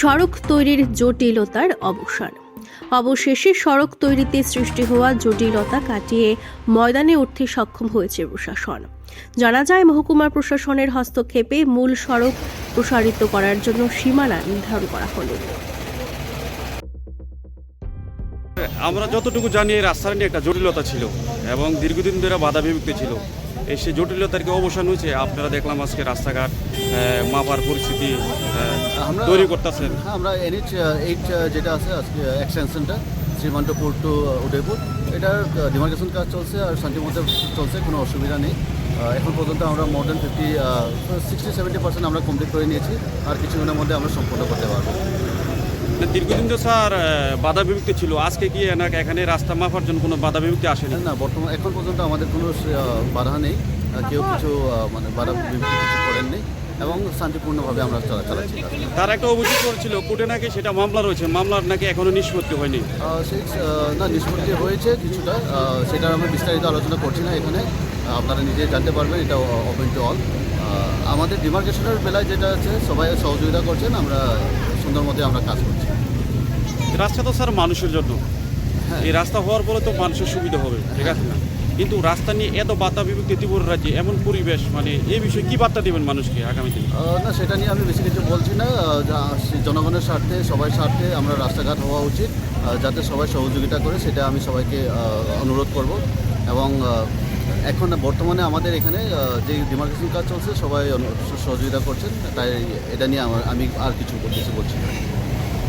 সড়ক তৈরির জটিলতার অবসান। অবশেষে সড়ক তৈরিতে সৃষ্টি হওয়া জটিলতা কাটিয়ে ময়দানে উঠতে সক্ষম হয়েছে প্রশাসন। জানা যায়, মহকুমা প্রশাসনের হস্তক্ষেপে মূল সড়ক প্রসারিত করার জন্য সীমানা নির্ধারণ করা হলো। আমরা যতটুকু জানি, এই রাস্তার নিয়ে একটা জটিলতা ছিল এবং দীর্ঘদিন ধরে বাধা বিমুক্তি ছিল। সেই জটিলতার কি অবসান হয়েছে। আপনারা দেখলাম আজকে রাস্তাঘাট মাপার পরিস্থিতি আমরা তৈরি করতেছেন। হ্যাঁ আমরা এনএইচ এইট যেটা আছে আজকে এক্সটেনশনটা শ্রীমন্তপুর টু উদয়পুর। এটার ডিমার্কেশন কাজ চলছে আর শান্তিমতে চলছে কোনো অসুবিধা নেই। এখন পর্যন্ত আমরা more than fifty sixty seventy percent আমরা কমপ্লিট করে নিয়েছি। আর কিছুদিনের মধ্যে আমরা সম্পূর্ণ করতে পারব। দীর্ঘদিন তো স্যার বাধা বিমুক্তি ছিল। আজকে কি এনাকে এখানে রাস্তা মাপার জন্য কোনো বাধা বিমুক্তি আসেনি? না বর্তমান এখন পর্যন্ত আমাদের কোনো বাধা নেই। কেউ কিছু মানে বাধা বিমুক্তি কিছু করেননি এবং শান্তিপূর্ণভাবে আমরা চলা চালাচ্ছি। তার একটা অভিযোগ করেছিল কোর্টে নাকি সেটা মামলা রয়েছে। মামলার নাকি এখনও নিষ্পত্তি হয়নি। সেই না নিষ্পত্তি হয়েছে কিছুটা। সেটা আমি বিস্তারিত আলোচনা করছি না এখানে। আপনারা নিজে জানতে পারবেন এটা ওপেন টু অল। আমাদের ডিমার্কেশনের বেলায় যেটা আছে সবাই সহযোগিতা করছেন। আমরা সুন্দর মধ্যে আমরা কাজ করছি। রাস্তা তো স্যার মানুষের জন্য। হ্যাঁ। এই রাস্তা হওয়ার পরে তো মানুষের সুবিধা হবে ঠিক আছে না? কিন্তু রাস্তা নিয়ে এত বাধা বিভক্তি ত্রিপুরা রাজ্যে এমন পরিবেশ মানে এই বিষয়ে কি বার্তা দেবেন মানুষকে আগামী দিনে? না সেটা নিয়ে আমি বেশি কিছু বলছি না। জনগণের স্বার্থে সবার স্বার্থে আমরা রাস্তাঘাট হওয়া উচিত। যাতে সবাই সহযোগিতা করে সেটা আমি সবাইকে অনুরোধ করব। এবং এখন বর্তমানে আমাদের এখানে যে ডিমার্কেশন কাজ চলছে, সবাই সহযোগিতা করছেন, তাই এটা নিয়ে আমার, আমি আর কিছু কিছু বলছি না।